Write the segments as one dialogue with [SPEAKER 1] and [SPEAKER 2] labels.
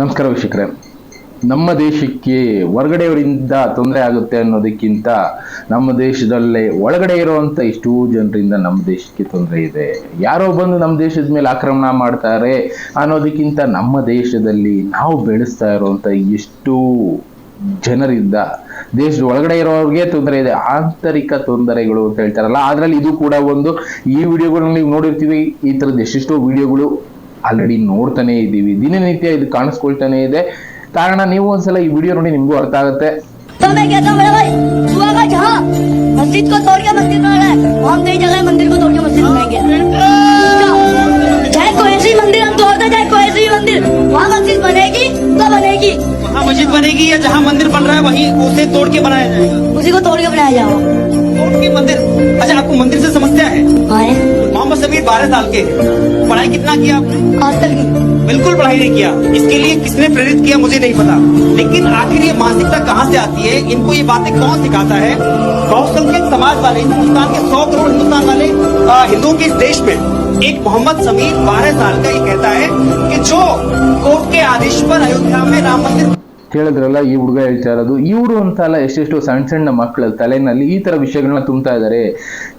[SPEAKER 1] ನಮಸ್ಕಾರ ವೀಕ್ಷಕರೇ. ನಮ್ಮ ದೇಶಕ್ಕೆ ಹೊರಗಡೆಯವರಿಂದ ತೊಂದರೆ ಆಗುತ್ತೆ ಅನ್ನೋದಕ್ಕಿಂತ ನಮ್ಮ ದೇಶದಲ್ಲೇ ಒಳಗಡೆ ಇರುವಂತ ಇಷ್ಟು ಜನರಿಂದ ನಮ್ಮ ದೇಶಕ್ಕೆ ತೊಂದರೆ ಇದೆ. ಯಾರೋ ಬಂದು ನಮ್ಮ ದೇಶದ ಮೇಲೆ ಆಕ್ರಮಣ ಮಾಡ್ತಾರೆ ಅನ್ನೋದಕ್ಕಿಂತ ನಮ್ಮ ದೇಶದಲ್ಲಿ ನಾವು ಬೆಳೆಸ್ತಾ ಇರುವಂತ ಎಷ್ಟು ಜನರಿಂದ ದೇಶದ ಒಳಗಡೆ ಇರೋರಿಗೆ ತೊಂದರೆ ಇದೆ. ಆಂತರಿಕ ತೊಂದರೆಗಳು ಅಂತ ಹೇಳ್ತಾರಲ್ಲ, ಅದರಲ್ಲಿ ಇದು ಕೂಡ ಒಂದು ಈ ವಿಡಿಯೋಗಳನ್ನ ನೀವು ನೋಡಿರ್ತೀವಿ. ಈ ತರದ ಎಷ್ಟೆಷ್ಟೋ ವಿಡಿಯೋಗಳು ಆಲ್ರೆಡಿ ನೋಡ್ತಾನೆ ಇದ್ದೀವಿ ದಿನನಿತ್ಯ ಇದು ಕಾಣಿಸ್ಕೊಳ್ತಾನೆ ಇದೆ ಕಾರಣ ನೀವು ಒಂದ್ಸಲ ಈ ವಿಡಿಯೋ ನೋಡಿ ನಿಮ್ಗೂ ಅರ್ಥ ಆಗುತ್ತೆ
[SPEAKER 2] तो मैं कहता हूँ बड़ा भाई तू अगर जहाँ मस्जिद को तोड़ के मंदिर बना है वहाँ हम कई जगह मंदिर को तोड़ के मस्जिद बनाएंगे चाहे कोई सी मंदिर हम तोड़ दे चाहे कोई सी मंदिर वहाँ मस्जिद बनेगी तो बनेगी
[SPEAKER 3] वहाँ मस्जिद बनेगी या जहाँ मंदिर बन रहा है वहीं उसे तोड़ के बनाया जाएगा
[SPEAKER 2] उसी को तोड़ के बनाया जाओ
[SPEAKER 3] तोड़ के मंदिर अच्छा आपको मंदिर से समस्या है मोहम्मद समीर बारह साल के पढ़ाई कितना किया आपने?
[SPEAKER 2] आज तक की।
[SPEAKER 3] बिल्कुल पढ़ाई नहीं किया। इसके लिए किसने प्रेरित किया मुझे नहीं पता। लेकिन आखिर ये मानसिकता कहाँ से आती है? इनको ये बातें कौन सिखाता है? बहुसंख्यक समाज वाले हिंदुस्तान के सौ करोड़ हिंदुस्तान वाले हिंदुओं के इस देश में एक मोहम्मद समीर बारह साल का ये कहता है कि जो कोर्ट के आदेश पर अयोध्या में राम मंदिर
[SPEAKER 1] ಕೇಳಿದ್ರಲ್ಲ ಈ ಹುಡುಗ ಹೇಳ್ತಾ ಇರೋದು ಇವರು ಅಂತಲ್ಲ ಎಷ್ಟೆಷ್ಟು ಸಣ್ಣ ಸಣ್ಣ ಮಕ್ಕಳ ತಲೆನಲ್ಲಿ ಈ ತರ ವಿಷಯಗಳನ್ನ ತುಂಬ್ತಾ ಇದ್ದಾರೆ.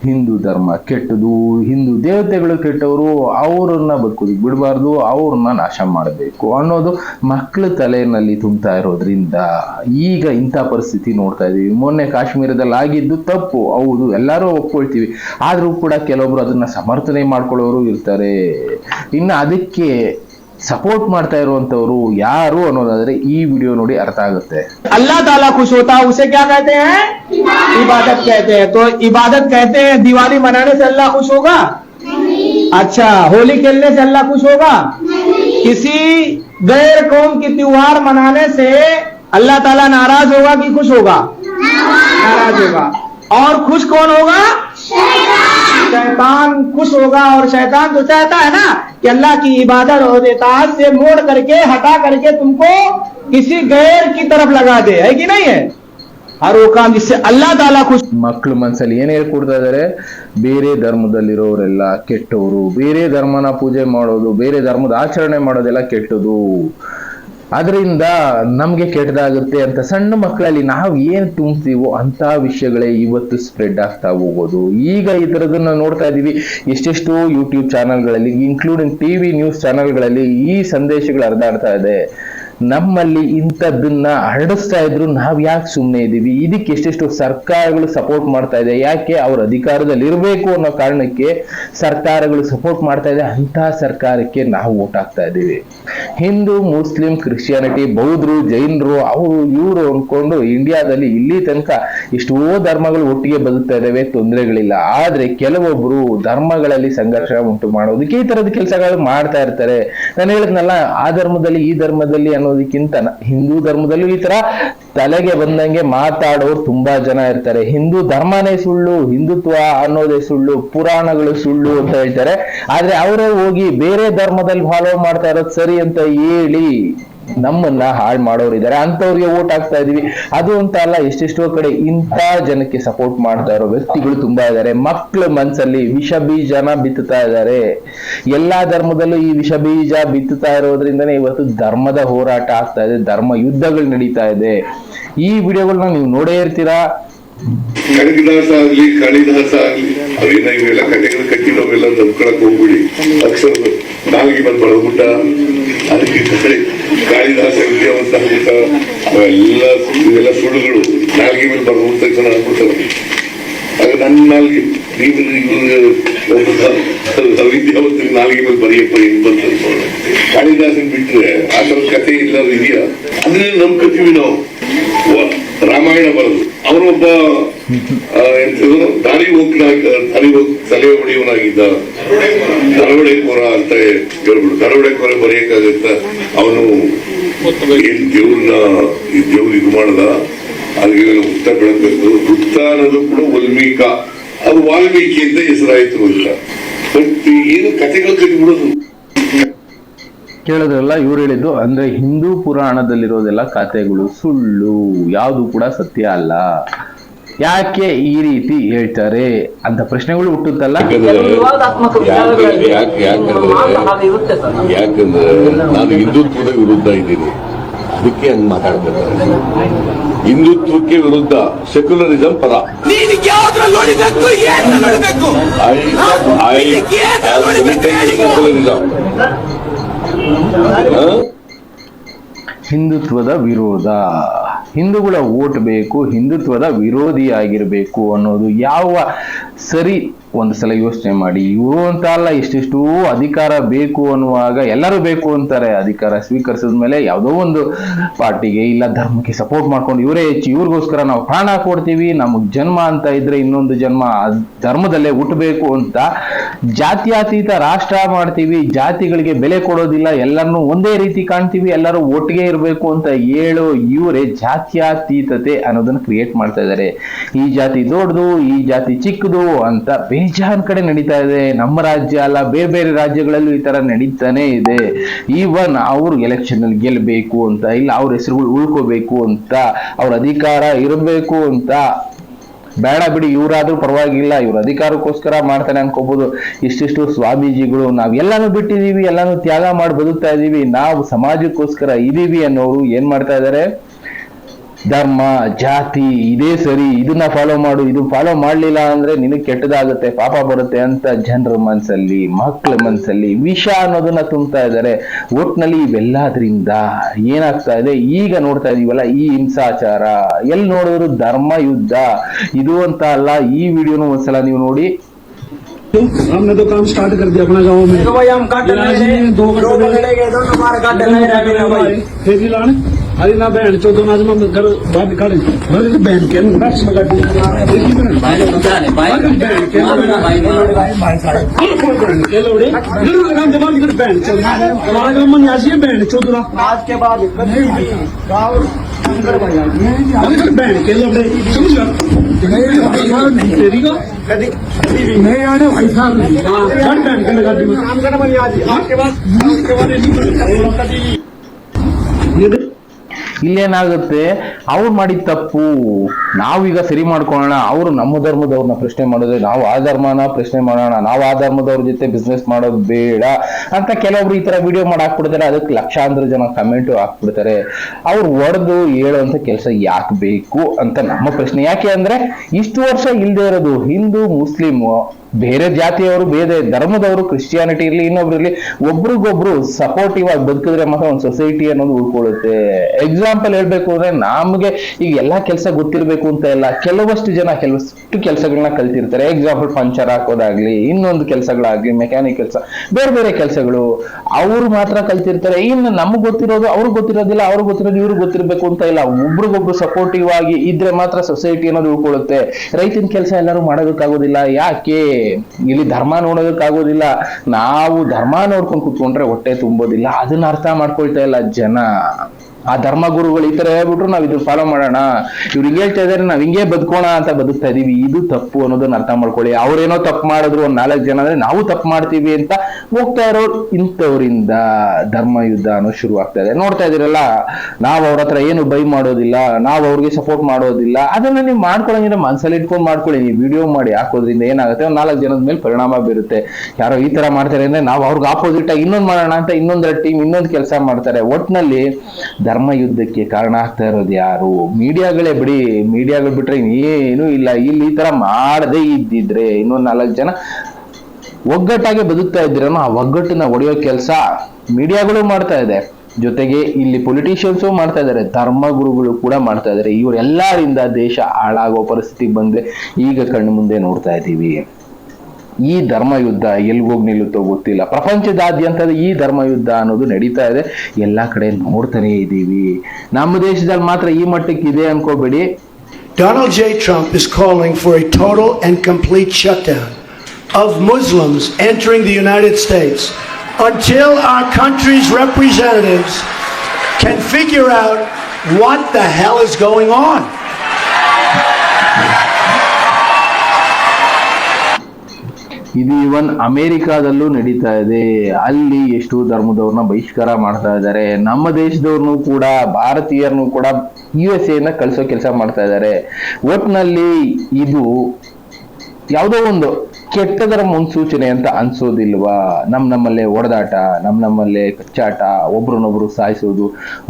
[SPEAKER 1] ಹಿಂದೂ ಧರ್ಮ ಕೆಟ್ಟದು, ಹಿಂದೂ ದೇವತೆಗಳು ಕೆಟ್ಟವರು, ಅವ್ರನ್ನ ಬದುಕೋದಿಕ್ ಬಿಡಬಾರ್ದು, ಅವ್ರನ್ನ ನಾಶ ಮಾಡಬೇಕು ಅನ್ನೋದು ಮಕ್ಕಳ ತಲೆಯಲ್ಲಿ ತುಂಬ್ತಾ ಇರೋದ್ರಿಂದ ಈಗ ಇಂಥ ಪರಿಸ್ಥಿತಿ ನೋಡ್ತಾ ಇದೀವಿ. ಮೊನ್ನೆ ಕಾಶ್ಮೀರದಲ್ಲಿ ಆಗಿದ್ದು ತಪ್ಪು, ಹೌದು, ಎಲ್ಲರೂ ಒಪ್ಕೊಳ್ತೀವಿ. ಆದ್ರೂ ಕೂಡ ಕೆಲವೊಬ್ರು ಅದನ್ನ ಸಮರ್ಥನೆ ಮಾಡ್ಕೊಳ್ಳೋರು ಇರ್ತಾರೆ. ಇನ್ನು ಅದಕ್ಕೆ ಸಪೋರ್ಟ್ ಮಾಡ್ತಾ ಇರುವಂತವ್ರು ಯಾರು ಅನ್ನೋದಾದ್ರೆ ಈ ವಿಡಿಯೋ ನೋಡಿ ಅರ್ಥ ಆಗುತ್ತೆ
[SPEAKER 4] अल्लाह ताला खुश होता है उसे क्या कहते हैं इबादत कहते हैं तो इबादत कहते हैं दिवाली मनाने से अल्लाह खुश होगा अच्छा होली खेलने से अल्लाह खुश होगा किसी गैर कौम की त्योहार मनाने से अल्लाह ताला नाराज होगा कि खुश होगा नाराज होगा और खुश कौन होगा शैतान खुश होगा और शैतान तो चाहता है ना कि अल्लाह की इबादत और इताअत से मोड़ करके हटा करके तुमको किसी गैर की तरफ लगा दे है कि नहीं है हर वो काम जिससे अल्लाह ताला खुश
[SPEAKER 1] ಮಕ್ಕಳು ಮನಸ್ಸಲ್ಲಿ ಏನ್ ಹೇಳ್ಕೊಡ್ತಾ ಇದಾರೆ ಬೇರೆ ಧರ್ಮದಲ್ಲಿರೋರೆಲ್ಲ ಕೆಟ್ಟವರು ಬೇರೆ ಧರ್ಮನ ಪೂಜೆ ಮಾಡೋದು ಬೇರೆ ಧರ್ಮದ ಆಚರಣೆ ಮಾಡೋದೆಲ್ಲ ಕೆಟ್ಟದು ಅದರಿಂದ ನಮಗೆ ಕೆಟ್ಟದಾಗುತ್ತೆ ಅಂತ ಸಣ್ಣ ಮಕ್ಕಳಲ್ಲಿ ನಾವು ಏನು ತುಂಬ್ತೀವೋ ಅಂತ ವಿಷಯಗಳೇ ಇವತ್ತು ಸ್ಪ್ರೆಡ್ ಆಗ್ತಾ ಹೋಗೋದು. ಈಗ ಈ ಥರದನ್ನ ನೋಡ್ತಾ ಇದ್ದೀವಿ ಎಷ್ಟೆಷ್ಟೋ ಯೂಟ್ಯೂಬ್ ಚಾನೆಲ್ಗಳಲ್ಲಿ ಇನ್ಕ್ಲೂಡಿಂಗ್ ಟಿವಿ ನ್ಯೂಸ್ ಚಾನಲ್ಗಳಲ್ಲಿ ಈ ಸಂದೇಶಗಳು ಹರಿದಾಡ್ತಾ ಇದೆ. ನಮ್ಮಲ್ಲಿ ಇಂಥದ್ದನ್ನ ಹರಡಿಸ್ತಾ ಇದ್ರು ನಾವು ಯಾಕೆ ಸುಮ್ಮನೆ ಇದೀವಿ? ಇದಕ್ಕೆ ಎಷ್ಟೆಷ್ಟು ಸರ್ಕಾರಗಳು ಸಪೋರ್ಟ್ ಮಾಡ್ತಾ ಇದೆ? ಯಾಕೆ ಅವ್ರ ಅಧಿಕಾರದಲ್ಲಿ ಇರಬೇಕು ಅನ್ನೋ ಕಾರಣಕ್ಕೆ ಸರ್ಕಾರಗಳು ಸಪೋರ್ಟ್ ಮಾಡ್ತಾ ಇದೆ? ಅಂತ ಸರ್ಕಾರಕ್ಕೆ ನಾವು ಓಟ್ ಹಾಕ್ತಾ ಇದ್ದೀವಿ ಹಿಂದೂ, ಮುಸ್ಲಿಂ, ಕ್ರಿಶ್ಚಿಯಾನಿಟಿ, ಬೌದ್ಧರು, ಜೈನರು ಅವರು ಇವರು ಅನ್ಕೊಂಡು ಇಂಡಿಯಾದಲ್ಲಿ ಇಲ್ಲಿ ತನಕ ಎಷ್ಟೋ ಧರ್ಮಗಳು ಒಟ್ಟಿಗೆ ಬದುಕ್ತಾ ಇದಾವೆ, ತೊಂದರೆಗಳಿಲ್ಲ. ಆದ್ರೆ ಕೆಲವೊಬ್ರು ಧರ್ಮಗಳಲ್ಲಿ ಸಂಘರ್ಷ ಉಂಟು ಮಾಡೋದಕ್ಕೆ ಈ ತರದ ಕೆಲಸಗಳು ಮಾಡ್ತಾ ಇರ್ತಾರೆ. ನಾನು ಹೇಳಿದ್ನಲ್ಲ, ಆ ಧರ್ಮದಲ್ಲಿ, ಈ ಧರ್ಮದಲ್ಲಿ ಅನ್ನೋದಕ್ಕಿಂತ ಹಿಂದೂ ಧರ್ಮದಲ್ಲೂ ಈ ತರ ತಲೆಗೆ ಬಂದಂಗೆ ಮಾತಾಡೋರು ತುಂಬಾ ಜನ ಇರ್ತಾರೆ. ಹಿಂದೂ ಧರ್ಮನೇ ಸುಳ್ಳು, ಹಿಂದುತ್ವ ಅನ್ನೋದೇ ಸುಳ್ಳು, ಪುರಾಣಗಳು ಸುಳ್ಳು ಅಂತ ಹೇಳ್ತಾರೆ. ಆದ್ರೆ ಅವರೇ ಹೋಗಿ ಬೇರೆ ಧರ್ಮದಲ್ಲಿ ಫಾಲೋ ಮಾಡ್ತಾ ಇರೋದು ಸರಿ ಅಂತ ಹೇಳಿ ನಮ್ಮನ್ನ ಹಾಳು ಮಾಡೋರು ಇದ್ದಾರೆ ಅಂತವ್ರಿಗೆ ಓಟ್ ಹಾಕ್ತಾ ಇದೀವಿ. ಅದು ಅಂತ ಅಲ್ಲ, ಎಷ್ಟೆಷ್ಟೋ ಕಡೆ ಇಂಥ ಜನಕ್ಕೆ ಸಪೋರ್ಟ್ ಮಾಡ್ತಾ ಇರೋ ವ್ಯಕ್ತಿಗಳು ತುಂಬಾ ಇದ್ದಾರೆ ಮಕ್ಕಳ ಮನ್ಸಲ್ಲಿ ವಿಷ ಬೀಜನ ಬಿತ್ತುತ್ತಾ ಇದ್ದಾರೆ ಎಲ್ಲಾ ಧರ್ಮದಲ್ಲೂ ಈ ವಿಷ ಬೀಜ ಬಿತ್ತುತ್ತಾ ಇರೋದ್ರಿಂದನೇ ಇವತ್ತು ಧರ್ಮದ ಹೋರಾಟ ಆಗ್ತಾ ಇದೆ, ಧರ್ಮ ಯುದ್ಧಗಳು ನಡೀತಾ ಇದೆ. ಈ ವಿಡಿಯೋಗಳನ್ನ ನೀವು ನೋಡೇ ಇರ್ತೀರಾ?
[SPEAKER 5] ಕಳಿದಾಸ ಆಗ್ಲಿ ಕಾಳಿದಾಸ ಆಗ್ಲಿ ಅವೇನ ಇವೆಲ್ಲ ಕಟ್ಟೆಗಳು ಕಟ್ಟಿದವೆಲ್ಲ ನಮ್ಕೊಳಕ್ ಹೋಗ್ಬಿಡಿ. ಅಕ್ಷರ ನಾಲ್ಗೆ ಬಂದ್ ಬಳಗ್ಬಿಟ್ಟ ಅದಕ್ಕೆ ಕಾಳಿದಾಸ ವಿದ್ಯಾವಂತ ಎಲ್ಲ ಇವೆಲ್ಲ ಸುಳ್ಳುಗಳು ನಾಲ್ಗೆ ಮೇಲೆ ಬರ್ಬಿಟ್ಟ ತಕ್ಷಣ ಅನ್ಬಿಡ್ತಾರೆ ಆಗ ನನ್ನ ನಾಲ್ಗೆ ನೀವು ಅವಿದ್ಯಾವಂತರಿಗೆ ನಾಲ್ಗೆ ಮೇಲೆ ಬರೆಯಪ್ಪ ಹೆಂಗ್ ಬಂತ ಕಾಳಿದಾಸನ್ ಬಿಟ್ರೆ ಆ ಥರ ಕಥೆ ಇಲ್ಲ ಇದೆಯಾ ಅದನ್ನೇ ನಂಬ್ಕೊತೀವಿ ನಾವು. ರಾಮಾಯಣ ಬರೋದು. ಅವನೊಬ್ಬ ಆ, ಎಂತದು ದಾರಿ ತಾಳಿ ಹೋಗ್ ತಲೆ ಹೊಡೆಯವನಾಗಿದ್ದ ದರವಡೆಕೋರ ಅಂತ ಹೇಳ್ಬಿಡು. ದರವಡೆಕೋರ ಬರೆಯಕ್ಕಾಗತ್ತ? ಅವನು ಏನ್ ದೇವ್ರನ್ನ ಈ ದೇವ್ರು ಇದು ಮಾಡದ? ಅದಕ್ಕೆ ಹುತ್ತ ಬೆಳಕು ಹುತ್ತ ಅನ್ನೋದು ಕೂಡ ವಾಲ್ಮೀಕ. ಅದು ವಾಲ್ಮೀಕಿ ಅಂತ ಹೆಸರಾಯ್ತು ಅಂತ. ಬಟ್ ಏನು ಕಥೆಗಳು ಕಟ್ಟಿಬಿಡೋದು
[SPEAKER 1] ಕೇಳಿದ್ರಲ್ಲ ಇವ್ರು ಹೇಳಿದ್ದು ಅಂದ್ರೆ ಹಿಂದೂ ಪುರಾಣದಲ್ಲಿರೋದೆಲ್ಲ ಕಥೆಗಳು ಸುಳ್ಳು ಯಾವುದು ಕೂಡ ಸತ್ಯ ಅಲ್ಲ. ಯಾಕೆ ಈ ರೀತಿ ಹೇಳ್ತಾರೆ ಅಂತ ಪ್ರಶ್ನೆಗಳು ಹುಟ್ಟುತ್ತಲ್ಲ?
[SPEAKER 5] ಯಾಕಂದ್ರೆ ಯಾಕೆ ಯಾಕೆ ಯಾಕಂದ್ರೆ ಯಾಕಂದ್ರೆ ನಾನು ಹಿಂದುತ್ವದ ವಿರುದ್ಧ ಇದ್ದೀನಿ. ಅದಕ್ಕೆ ಹಂಗ್ ಮಾತಾಡ್ತಾರೆ ಹಿಂದುತ್ವಕ್ಕೆ ವಿರುದ್ಧ ಸೆಕ್ಯುಲರಿಸಂ ಪರ. ಐ ಐ ಸೆಕ್ಯುಲರಿಸಂ
[SPEAKER 1] ಹಿಂದುತ್ವದ ವಿರೋಧ. ಹಿಂದೂಗಳ ಓಟ್ ಬೇಕು ಹಿಂದುತ್ವದ ವಿರೋಧಿಯಾಗಿರಬೇಕು ಅನ್ನೋದು ಯಾವ ಸರಿ, ಒಂದು ಸಲ ಯೋಚನೆ ಮಾಡಿ. ಇವರು ಅಂತ ಅಲ್ಲ, ಇಷ್ಟಿಷ್ಟು ಅಧಿಕಾರ ಬೇಕು ಅನ್ನುವಾಗ ಎಲ್ಲರೂ ಬೇಕು ಅಂತಾರೆ. ಅಧಿಕಾರ ಸ್ವೀಕರಿಸಿದ ಮೇಲೆ ಯಾವುದೋ ಒಂದು ಪಾರ್ಟಿಗೆ ಇಲ್ಲ, ಧರ್ಮಕ್ಕೆ ಸಪೋರ್ಟ್ ಮಾಡ್ಕೊಂಡು ಇವರೇ ಹೆಚ್ಚು, ಇವ್ರಿಗೋಸ್ಕರ ನಾವು ಪ್ರಾಣ ಕೊಡ್ತೀವಿ. ನಮಗೆ ಜನ್ಮ ಅಂತ ಇದ್ರೆ ಇನ್ನೊಂದು ಜನ್ಮ ಧರ್ಮದಲ್ಲೇ ಹುಟ್ಟಬೇಕು ಅಂತ ಜಾತ್ಯಾತೀತ ರಾಷ್ಟ್ರ ಮಾಡ್ತೀವಿ. ಜಾತಿಗಳಿಗೆ ಬೆಲೆ ಕೊಡೋದಿಲ್ಲ. ಎಲ್ಲರನ್ನೂ ಒಂದೇ ರೀತಿ ಕಾಣ್ತೀವಿ. ಎಲ್ಲರೂ ಒಟ್ಟಿಗೆ ಇರಬೇಕು ಅಂತ ಹೇಳೋ ಇವರೇ ಜಾತ್ಯಾತೀತತೆ ಅನ್ನೋದನ್ನ ಕ್ರಿಯೇಟ್ ಮಾಡ್ತಾ ಇದ್ದಾರೆ. ಈ ಜಾತಿ ದೊಡ್ಡದು, ಈ ಜಾತಿ ಚಿಕ್ಕದು ಅಂತ ಬೇಜಾನ್ ಕಡೆ ನಡೀತಾ ಇದೆ. ನಮ್ಮ ರಾಜ್ಯ ಅಲ್ಲ, ಬೇರೆ ಬೇರೆ ರಾಜ್ಯಗಳಲ್ಲೂ ಈ ತರ ನಡೀತಾನೆ ಇದೆ. ಈವನ್ ಅವ್ರು ಎಲೆಕ್ಷನ್ ಅಲ್ಲಿ ಗೆಲ್ಬೇಕು ಅಂತ, ಇಲ್ಲ ಅವ್ರ ಹೆಸರುಗಳು ಉಳ್ಕೋಬೇಕು ಅಂತ, ಅವ್ರ ಅಧಿಕಾರ ಇರಬೇಕು ಅಂತ. ಬೇಡ ಬಿಡಿ, ಇವರಾದ್ರೂ ಪರವಾಗಿಲ್ಲ, ಇವ್ರ ಅಧಿಕಾರಕ್ಕೋಸ್ಕರ ಮಾಡ್ತಾನೆ ಅನ್ಕೋಬಹುದು ಇಷ್ಟಿಷ್ಟು ಸ್ವಾಮೀಜಿಗಳು, ನಾವ್ ಎಲ್ಲಾನು ಬಿಟ್ಟಿದೀವಿ, ಎಲ್ಲಾನು ತ್ಯಾಗ ಮಾಡಿ ಬದುಕ್ತಾ ಇದೀವಿ. ನಾವು ಸಮಾಜಕ್ಕೋಸ್ಕರ ಇದೀವಿ ಅನ್ನೋರು ಏನ್ ಮಾಡ್ತಾ ಇದಾರೆ? ಧರ್ಮ ಜಾತಿ ಇದೇ ಸರಿ ಇದನ್ನ ಫಾಲೋ ಮಾಡು ಇದು ಫಾಲೋ ಮಾಡ್ಲಿಲ್ಲ ಅಂದ್ರೆ ನಿನಗೆ ಕೆಟ್ಟದಾಗುತ್ತೆ ಪಾಪ ಬರುತ್ತೆ ಅಂತ ಜನರ ಮನ್ಸಲ್ಲಿ ಮಕ್ಕಳ ಮನ್ಸಲ್ಲಿ ವಿಷ ಅನ್ನೋದನ್ನ ತುಂಬ್ತಾ ಇದ್ದಾರೆ ಒಟ್ನಲ್ಲಿ ಇವೆಲ್ಲದ್ರಿಂದ ಏನಾಗ್ತಾ ಇದೆ ಈಗ ನೋಡ್ತಾ ಇದೀವಲ್ಲ ಈ ಹಿಂಸಾಚಾರ ಎಲ್ಲಿ ನೋಡಿದ್ರು ಧರ್ಮ ಯುದ್ಧ ಇದು ಅಂತ ಅಲ್ಲ ಈ ವಿಡಿಯೋನು ಒಂದ್ಸಲ ನೀವು ನೋಡಿ
[SPEAKER 6] हमने तो काम स्टार्ट कर दिया अपना गाँव में
[SPEAKER 4] तो भाई हम काट
[SPEAKER 6] आज ही दो
[SPEAKER 4] दो
[SPEAKER 6] घंटे
[SPEAKER 4] घंटे गए तो મારી ના બેન
[SPEAKER 6] તો તો નાજમાં ઘર બહાર નીકાળી મારી બેન કેમ બસ મગાડી દેખી બેન ભાઈ બતાને ભાઈ બેન કેમ ભાઈ ભાઈ સાહેબ કેલોડે જરૂર ગામ જમાન નીકળ બેન ચલ તમારા ગામ માં આજી બેન ચોદરા
[SPEAKER 4] આજ के बाद कभी गाँव
[SPEAKER 6] अंदर भाई नहीं बैठ के लोडे समझ लो नहीं तेरी को कभी भी नहीं आने भाई साहब हाँ बैठ बैठ के लगा दी
[SPEAKER 4] काम करना भाई आज आज के बाद
[SPEAKER 6] आज के बाद ये
[SPEAKER 1] ಇಲ್ಲೇನಾಗುತ್ತೆ? ಅವ್ರು ಮಾಡಿದ ತಪ್ಪು. ನಾವೀಗ ಸರಿ ಮಾಡ್ಕೊಳ್ಳೋಣ. ಅವರು ನಮ್ಮ ಧರ್ಮದವ್ರನ್ನ ಪ್ರಶ್ನೆ ಮಾಡಿದ್ರೆ ನಾವು ಆ ಧರ್ಮನ ಪ್ರಶ್ನೆ ಮಾಡೋಣ. ನಾವು ಆ ಧರ್ಮದವ್ರ ಜೊತೆ ಬಿಸ್ನೆಸ್ ಮಾಡೋದು ಬೇಡ ಅಂತ ಕೆಲವೊಬ್ರು ಈ ತರ ವಿಡಿಯೋ ಮಾಡಿ ಹಾಕ್ಬಿಡ್ತಾರೆ. ಅದಕ್ಕೆ ಲಕ್ಷಾಂತರ ಜನ ಕಮೆಂಟ್ ಹಾಕ್ಬಿಡ್ತಾರೆ. ಅವ್ರು ಹೊಡೆದು ಹೇಳುವಂತ ಕೆಲಸ ಯಾಕೆ ಬೇಕು ಅಂತ ನಮ್ಮ ಪ್ರಶ್ನೆ. ಯಾಕೆ ಅಂದ್ರೆ ಇಷ್ಟು ವರ್ಷ ಇಲ್ದೇ ಇರೋದು ಹಿಂದೂ ಮುಸ್ಲಿಂ ಬೇರೆ ಜಾತಿಯವರು, ಬೇರೆ ಧರ್ಮದವರು ಕ್ರಿಶ್ಚಿಯಾನಿಟಿ ಇರಲಿ, ಇನ್ನೊಬ್ರು ಇರ್ಲಿ, ಒಬ್ರಿಗೊಬ್ರು ಸಪೋರ್ಟಿವ್ ಆಗಿ ಬದುಕಿದ್ರೆ ಮಾತ್ರ ಒಂದು ಸೊಸೈಟಿ ಅನ್ನೋದು ಉಳ್ಕೊಳ್ಳುತ್ತೆ. ಎಕ್ಸಾಂಪಲ್ ಹೇಳ್ಬೇಕು ಅಂದ್ರೆ ನಮ್ಗೆ ಈಗ ಎಲ್ಲಾ ಕೆಲಸ ಗೊತ್ತಿರ್ಬೇಕು ಅಂತ ಇಲ್ಲ. ಕೆಲವಷ್ಟು ಜನ ಕೆಲವಷ್ಟು ಕೆಲಸಗಳನ್ನ ಕಲ್ತಿರ್ತಾರೆ. ಎಕ್ಸಾಂಪಲ್ ಪಂಚರ್ ಹಾಕೋದಾಗ್ಲಿ, ಇನ್ನೊಂದು ಕೆಲಸಗಳಾಗ್ಲಿ ಮೆಕ್ಯಾನಿಕ್ ಕೆಲಸ, ಬೇರೆ ಬೇರೆ ಕೆಲಸಗಳು. ಅವ್ರು ಮಾತ್ರ ಕಲ್ತಿರ್ತಾರೆ. ಇನ್ನು ನಮ್ಗೆ ಗೊತ್ತಿರೋದು ಅವ್ರು ಗೊತ್ತಿರೋದಿಲ್ಲ, ಅವ್ರಿಗೆ ಗೊತ್ತಿರೋದು ಇವ್ರಿಗೆ ಗೊತ್ತಿರಬೇಕು ಅಂತ ಇಲ್ಲ. ಒಬ್ರಿಗೊಬ್ರು ಸಪೋರ್ಟಿವ್ ಆಗಿ ಇದ್ರೆ ಮಾತ್ರ ಸೊಸೈಟಿ ಅನ್ನೋದು ಉಳ್ಕೊಳ್ಳುತ್ತೆ. ರೈತನ ಕೆಲಸ ಎಲ್ಲರೂ ಮಾಡೋದಕ್ಕಾಗೋದಿಲ್ಲ. ಯಾಕೆ? ಇಲ್ಲಿ ಧರ್ಮ ನೋಡೋದಕ್ಕಾಗೋದಿಲ್ಲ. ನಾವು ಧರ್ಮ ನೋಡ್ಕೊಂಡು ಕುತ್ಕೊಂಡ್ರೆ ಹೊಟ್ಟೆ ತುಂಬೋದಿಲ್ಲ. ಅದನ್ನ ಅರ್ಥ ಮಾಡ್ಕೊಳ್ತಾ ಇಲ್ಲ ಜನ. ಆ ಧರ್ಮ ಗುರುಗಳು ಈ ತರ ಹೇಳ್ಬಿಟ್ರು, ನಾವ್ ಇದನ್ನ ಫಾಲೋ ಮಾಡೋಣ. ಇವ್ರು ಹಿಂಗೆ ಹೇಳ್ತಾ ಇದಾರೆ, ನಾವ್ ಹಿಂಗೆ ಬದುಕೋಣ ಅಂತ ಬದುಕ್ತಾ ಇದೀವಿ. ಇದು ತಪ್ಪು ಅನ್ನೋದನ್ನ ಅರ್ಥ ಮಾಡ್ಕೊಳ್ಳಿ. ಅವ್ರೇನೋ ತಪ್ಪು ಮಾಡಿದ್ರು ಒಂದ್ ನಾಲ್ಕು ಜನ ಅಂದ್ರೆ ನಾವು ತಪ್ಪು ಮಾಡ್ತೀವಿ ಅಂತ ಹೋಗ್ತಾ ಇರೋರು ಇಂಥವ್ರಿಂದ ಧರ್ಮ ಯುದ್ಧ ಅನ್ನೋ ಶುರು ಆಗ್ತಾ ಇದೆ. ನೋಡ್ತಾ ಇದೀರಲ್ಲ, ನಾವ್ ಅವ್ರ ಹತ್ರ ಏನು ಬೈ ಮಾಡೋದಿಲ್ಲ, ನಾವ್ ಅವ್ರಿಗೆ ಸಪೋರ್ಟ್ ಮಾಡೋದಿಲ್ಲ. ಅದನ್ನ ನೀವು ಮಾಡ್ಕೊಳಂಗಿದ್ರೆ ಮನ್ಸಲ್ಲಿ ಇಟ್ಕೊಂಡು ಮಾಡ್ಕೊಳ್ಳಿ. ನೀವು ವಿಡಿಯೋ ಮಾಡಿ ಹಾಕೋದ್ರಿಂದ ಏನಾಗುತ್ತೆ? ಒಂದ್ ನಾಲ್ಕು ಜನದ ಮೇಲೆ ಪರಿಣಾಮ ಬೀರುತ್ತೆ. ಯಾರೋ ಈ ತರ ಮಾಡ್ತಾರೆ ಅಂದ್ರೆ ನಾವ್ ಅವ್ರಿಗೆ ಆಪೋಸಿಟ್ ಆಗಿ ಇನ್ನೊಂದ್ ಮಾಡೋಣ ಅಂತ ಇನ್ನೊಂದರ ಟೀಮ್ ಇನ್ನೊಂದ್ ಕೆಲಸ ಮಾಡ್ತಾರೆ. ಒಟ್ನಲ್ಲಿ ಧರ್ಮ ಯುದ್ಧಕ್ಕೆ ಕಾರಣ ಆಗ್ತಾ ಇರೋದು ಯಾರು? ಮೀಡಿಯಾಗಳೇ ಬಿಡಿ, ಮೀಡಿಯಾಗಳು ಬಿಟ್ರೆ ಏನು ಇಲ್ಲ. ಇಲ್ಲಿ ಈ ತರ ಮಾಡದೇ ಇದ್ದಿದ್ರೆ ಇನ್ನೊಂದು ನಾಲ್ಕು ಜನ ಒಗ್ಗಟ್ಟಾಗಿ ಬದುಕ್ತಾ ಇದ್ದೀರನೋ ಆ ಒಗ್ಗಟ್ಟನ್ನ ಒಡೆಯೋ ಕೆಲಸ ಮೀಡಿಯಾಗಳು ಮಾಡ್ತಾ ಇದೆ. ಜೊತೆಗೆ ಇಲ್ಲಿ ಪೊಲಿಟಿಷಿಯನ್ಸು ಮಾಡ್ತಾ ಇದ್ದಾರೆ, ಧರ್ಮ ಗುರುಗಳು ಕೂಡ ಮಾಡ್ತಾ ಇದ್ದಾರೆ. ಇವರೆಲ್ಲರಿಂದ ದೇಶ ಹಾಳಾಗೋ ಪರಿಸ್ಥಿತಿ ಬಂದ್ರೆ ಈಗ ಕಣ್ಣು ಮುಂದೆ ನೋಡ್ತಾ ಇದ್ದೀವಿ. ಈ ಧರ್ಮ ಯುದ್ಧ ಎಲ್ಲಿ ಹೋಗಿ ನಿಲ್ಲುತ್ತೋ ಗೊತ್ತಿಲ್ಲ ಪ್ರಪಂಚದಾದ್ಯಂತ ಈ ಧರ್ಮ ಯುದ್ಧ ಅನ್ನೋದು ನಡೀತಾ ಇದೆ ಎಲ್ಲ ಕಡೆ ನೋಡ್ತಾನೆ ಇದ್ದೀವಿ ನಮ್ಮ ದೇಶದಲ್ಲಿ ಮಾತ್ರ ಈ ಮಟ್ಟಕ್ಕೆ ಇದೆ ಅನ್ಕೋಬೇಡಿ
[SPEAKER 7] Donald J. Trump is calling for a total and complete shutdown of Muslims entering the United States until our country's representatives can figure out what the hell is going on.
[SPEAKER 1] ಇದು ಇವನ್ ಅಮೇರಿಕಾದಲ್ಲೂ ನಡೀತಾ ಇದೆ. ಅಲ್ಲಿ ಎಷ್ಟು ಧರ್ಮದವ್ರನ್ನ ಬಹಿಷ್ಕಾರ ಮಾಡ್ತಾ ಇದ್ದಾರೆ. ನಮ್ಮ ದೇಶದವ್ರನ್ನು ಕೂಡ, ಭಾರತೀಯರನ್ನು ಕೂಡ ಯು ಎಸ್ ಎನ ಕಳಿಸೋ ಕೆಲಸ ಮಾಡ್ತಾ ಇದ್ದಾರೆ. ಒಟ್ನಲ್ಲಿ ಇದು ಯಾವುದೋ ಒಂದು ಕೆಟ್ಟದರ ಮುನ್ಸೂಚನೆ ಅಂತ ಅನ್ಸೋದಿಲ್ವಾ? ನಮ್ ನಮ್ಮಲ್ಲೇ ಒಡೆದಾಟ ನಮ್ ನಮ್ಮಲ್ಲೇ ಕಚ್ಚಾಟ, ಒಬ್ರನ್ನೊಬ್ರು ಸಾಯಿಸೋದು,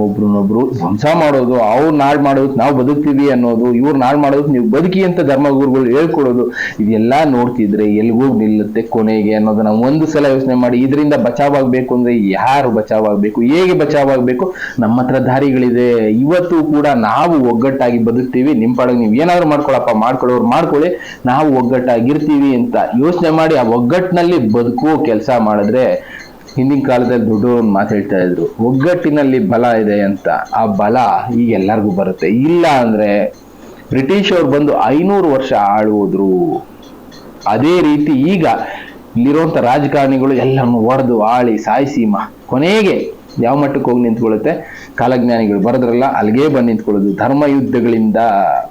[SPEAKER 1] ಒಬ್ರನ್ನೊಬ್ರು ಧ್ವಂಸ ಮಾಡೋದು, ಅವ್ರು ನಾಳ್ ಮಾಡೋದು ನಾವು ಬದುಕ್ತೀವಿ ಅನ್ನೋದು, ಇವ್ರು ನಾಳ್ ಮಾಡೋದು ನೀವು ಬದುಕಿ ಅಂತ ಧರ್ಮಗುರುಗಳು ಹೇಳ್ಕೊಡೋದು, ಇದೆಲ್ಲ ನೋಡ್ತಿದ್ರೆ ಎಲ್ಗೂ ನಿಲ್ಲುತ್ತೆ ಕೊನೆಗೆ ಅನ್ನೋದನ್ನ ಒಂದು ಸಲ ಯೋಚನೆ ಮಾಡಿ, ಇದರಿಂದ ಬಚಾವಾಗ್ಬೇಕು ಅಂದ್ರೆ ಯಾರು ಬಚಾವಾಗ್ಬೇಕು, ಹೇಗೆ ಬಚಾವ್ ಆಗ್ಬೇಕು ನಮ್ಮ ಹತ್ರ ದಾರಿಗಳಿದೆ. ಇವತ್ತು ಕೂಡ ನಾವು ಒಗ್ಗಟ್ಟಾಗಿ ಬದುಕ್ತೀವಿ ನಿಮ್ಮ ಪಾಡಗ ನೀವು ಏನಾದ್ರು ಮಾಡ್ಕೊಳಪ್ಪ ಮಾಡ್ಕೊಳ್ಳೋರು ಮಾಡ್ಕೊಳ್ಳಿ ನಾವು ಒಗ್ಗಟ್ಟಾಗಿರ್ತೀವಿ ಅಂತ ಯೋಚನೆ ಮಾಡಿ ಆ ಒಗ್ಗಟ್ಟಿನಲ್ಲಿ ಬದುಕುವ ಕೆಲಸ ಮಾಡಿದ್ರೆ ಹಿಂದಿನ ಕಾಲದಲ್ಲಿ ದೊಡ್ಡವರು ಮಾತಾಡ್ತಾ ಇದ್ರು, ಒಗ್ಗಟ್ಟಿನಲ್ಲಿ ಬಲ ಇದೆ ಅಂತ. ಆ ಬಲ ಈಗ ಎಲ್ಲರಿಗೂ ಬರುತ್ತೆ. ಇಲ್ಲ ಅಂದ್ರೆ ಬ್ರಿಟಿಷ್ ಅವ್ರು ಬಂದು ಐನೂರು ವರ್ಷ ಆಳುವುದ್ರು ಅದೇ ರೀತಿ ಈಗ ಇಲ್ಲಿರುವಂತ ರಾಜಕಾರಣಿಗಳು ಎಲ್ಲರನ್ನು ಒಡೆದು ಆಳಿ ಸಾಯಿಸಿ ಮ ಕೊನೆಗೆ ಯಾವ ಮಟ್ಟಕ್ಕೆ ಹೋಗಿ ನಿಂತ್ಕೊಳ್ಳುತ್ತೆ? ಕಾಲಜ್ಞಾನಿಗಳು ಬರೆದ್ರಲ್ಲ, ಅಲ್ಲಿಗೆ ಬಂದು ನಿಂತ್ಕೊಳ್ಳೋದು. ಧರ್ಮ ಯುದ್ಧಗಳಿಂದ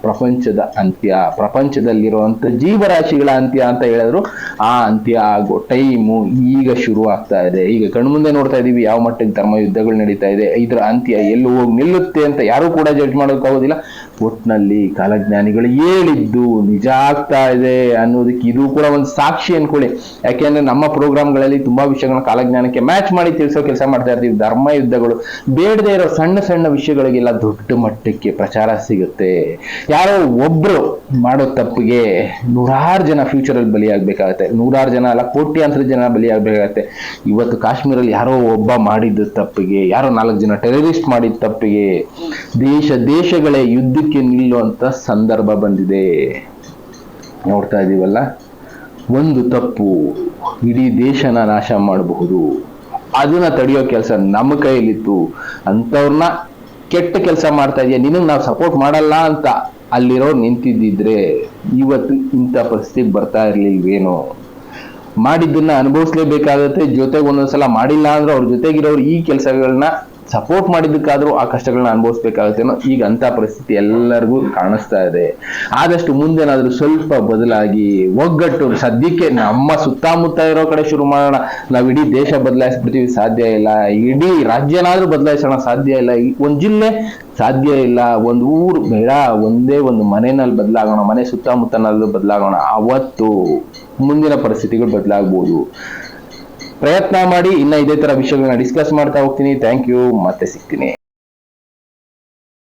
[SPEAKER 1] ಪ್ರಪಂಚದ ಅಂತ್ಯ ಪ್ರಪಂಚದಲ್ಲಿರುವಂತ ಜೀವರಾಶಿಗಳ ಅಂತ್ಯ ಅಂತ ಹೇಳಿದ್ರು. ಆ ಅಂತ್ಯ ಆಗೋ ಟೈಮು ಈಗ ಶುರು ಆಗ್ತಾ ಇದೆ. ಈಗ ಕಣ್ಮುಂದೆ ನೋಡ್ತಾ ಇದೀವಿ, ಯಾವ ಮಟ್ಟಕ್ಕೆ ಧರ್ಮ ಯುದ್ಧಗಳು ನಡೀತಾ ಇದೆ. ಇದರ ಅಂತ್ಯ ಎಲ್ಲೂ ಹೋಗಿ ನಿಲ್ಲುತ್ತೆ ಅಂತ ಯಾರು ಕೂಡ ಜಡ್ಜ್ ಮಾಡೋಕ್ಕಾಗೋದಿಲ್ಲ. ಒಟ್ನಲ್ಲಿ ಕಾಲಜ್ಞಾನಿಗಳು ಹೇಳಿದ್ದು ನಿಜ ಆಗ್ತಾ ಇದೆ ಅನ್ನೋದಕ್ಕೆ ಇದು ಕೂಡ ಒಂದು ಸಾಕ್ಷಿ ಅನ್ಕೊಳ್ಳಿ. ಯಾಕೆಂದ್ರೆ ನಮ್ಮ ಪ್ರೋಗ್ರಾಮ್ಗಳಲ್ಲಿ ತುಂಬಾ ವಿಷಯಗಳನ್ನ ಕಾಲಜ್ಞಾನಕ್ಕೆ ಮ್ಯಾಚ್ ಮಾಡಿ ತಿಳಿಸೋ ಕೆಲಸ ಮಾಡ್ತಾ ಇರ್ತೀವಿ. ಧರ್ಮ ಯುದ್ಧಗಳು ಬೇಡದೇ ಇರೋ ಸಣ್ಣ ಸಣ್ಣ ವಿಷಯಗಳಿಗೆಲ್ಲ ದೊಡ್ಡ ಮಟ್ಟಕ್ಕೆ ಪ್ರಚಾರ ಸಿಗುತ್ತೆ. ಯಾರೋ ಒಬ್ರು ಮಾಡೋ ತಪ್ಪಿಗೆ ನೂರಾರು ಜನ ಫ್ಯೂಚರ್ ಅಲ್ಲಿ ಬಲಿಯಾಗಬೇಕಾಗತ್ತೆ. ನೂರಾರು ಜನ ಅಲ್ಲ, ಕೋಟ್ಯಾಂತರ ಜನ ಬಲಿಯಾಗಬೇಕಾಗತ್ತೆ. ಇವತ್ತು ಕಾಶ್ಮೀರಲ್ಲಿ ಯಾರೋ ಒಬ್ಬ ಮಾಡಿದ ತಪ್ಪಿಗೆ, ಯಾರೋ ನಾಲ್ಕು ಜನ ಟೆರರಿಸ್ಟ್ ಮಾಡಿದ ತಪ್ಪಿಗೆ ದೇಶ ದೇಶಗಳೇ ಯುದ್ಧಕ್ಕೆ ನಿಲ್ಲುವಂತ ಸಂದರ್ಭ ಬಂದಿದೆ. ನೋಡ್ತಾ ಇದೀವಲ್ಲ? ಒಂದು ತಪ್ಪು ಇಡೀ ದೇಶನ ನಾಶ ಮಾಡಬಹುದು. ಅದನ್ನ ತಡೆಯೋ ಕೆಲಸ ನಮ್ಮ ಕೈಯಲ್ಲಿತ್ತು. ಅಂಥವ್ರನ್ನ ಕೆಟ್ಟ ಕೆಲಸ ಮಾಡ್ತಾ ಇದೆಯಾ. ನಿನಗೆ ನಾವು ಸಪೋರ್ಟ್ ಮಾಡಲ್ಲ ಅಂತ ಅಲ್ಲಿರೋರು ನಿಂತಿದ್ದಿದ್ರೆ ಇವತ್ತು ಇಂಥ ಪರಿಸ್ಥಿತಿ ಬರ್ತಾ ಇರ್ಲಿಲ್ವೇನೋ? ಮಾಡಿದ್ದನ್ನ ಅನುಭವಿಸ್ಲೇಬೇಕಾಗತ್ತೆ. ಜೊತೆಗೆ ಒಂದೊಂದ್ಸಲ ಮಾಡಿಲ್ಲ ಅಂದ್ರೆ ಅವ್ರ ಜೊತೆಗಿರೋರು ಈ ಕೆಲಸಗಳನ್ನ ಸಪೋರ್ಟ್ ಮಾಡಿದ್ದಕ್ಕಾದ್ರೂ ಆ ಕಷ್ಟಗಳನ್ನ ಅನುಭವಿಸ್ಬೇಕಾಗುತ್ತೇನೋ ಈಗ ಅಂತ ಪರಿಸ್ಥಿತಿ ಎಲ್ಲರಿಗೂ ಕಾಣಿಸ್ತಾ ಇದೆ. ಆದಷ್ಟು ಮುಂದೇನಾದ್ರೂ ಸ್ವಲ್ಪ ಬದಲಾಗಿ ಒಗ್ಗಟ್ಟು ಸದ್ಯಕ್ಕೆ ನಮ್ಮ ಸುತ್ತಮುತ್ತ ಇರೋ ಕಡೆ ಶುರು ಮಾಡೋಣ. ನಾವ್ ಇಡೀ ದೇಶ ಬದಲಾಯಿಸ್ಬಿಡ್ತೀವಿ, ಸಾಧ್ಯ ಇಲ್ಲ. ಇಡೀ ರಾಜ್ಯನಾದ್ರೂ ಬದಲಾಯಿಸೋಣ, ಸಾಧ್ಯ ಇಲ್ಲ. ಒಂದ್ ಜಿಲ್ಲೆ ಸಾಧ್ಯ ಇಲ್ಲ. ಒಂದು ಊರು ಬೇಡ. ಒಂದೇ ಒಂದು ಮನೆಯಲ್ಲಿ ಬದಲಾಗೋಣ, ಮನೆ ಸುತ್ತಮುತ್ತನಾದ್ರೂ ಬದಲಾಗೋಣ. ಅವತ್ತು ಮುಂದಿನ ಪರಿಸ್ಥಿತಿಗಳು ಬದಲಾಗ್ಬೋದು. ಪ್ರಯತ್ನ ಮಾಡಿ ಇನ್ನ ಇದೇ ತರ ವಿಷಯಗಳನ್ನ ಡಿಸ್ಕಸ್ ಮಾಡ್ತಾ ಹೋಗ್ತೀನಿ. ಥ್ಯಾಂಕ್ ಯು ಮತ್ತೆ ಸಿಗ್ತೀನಿ.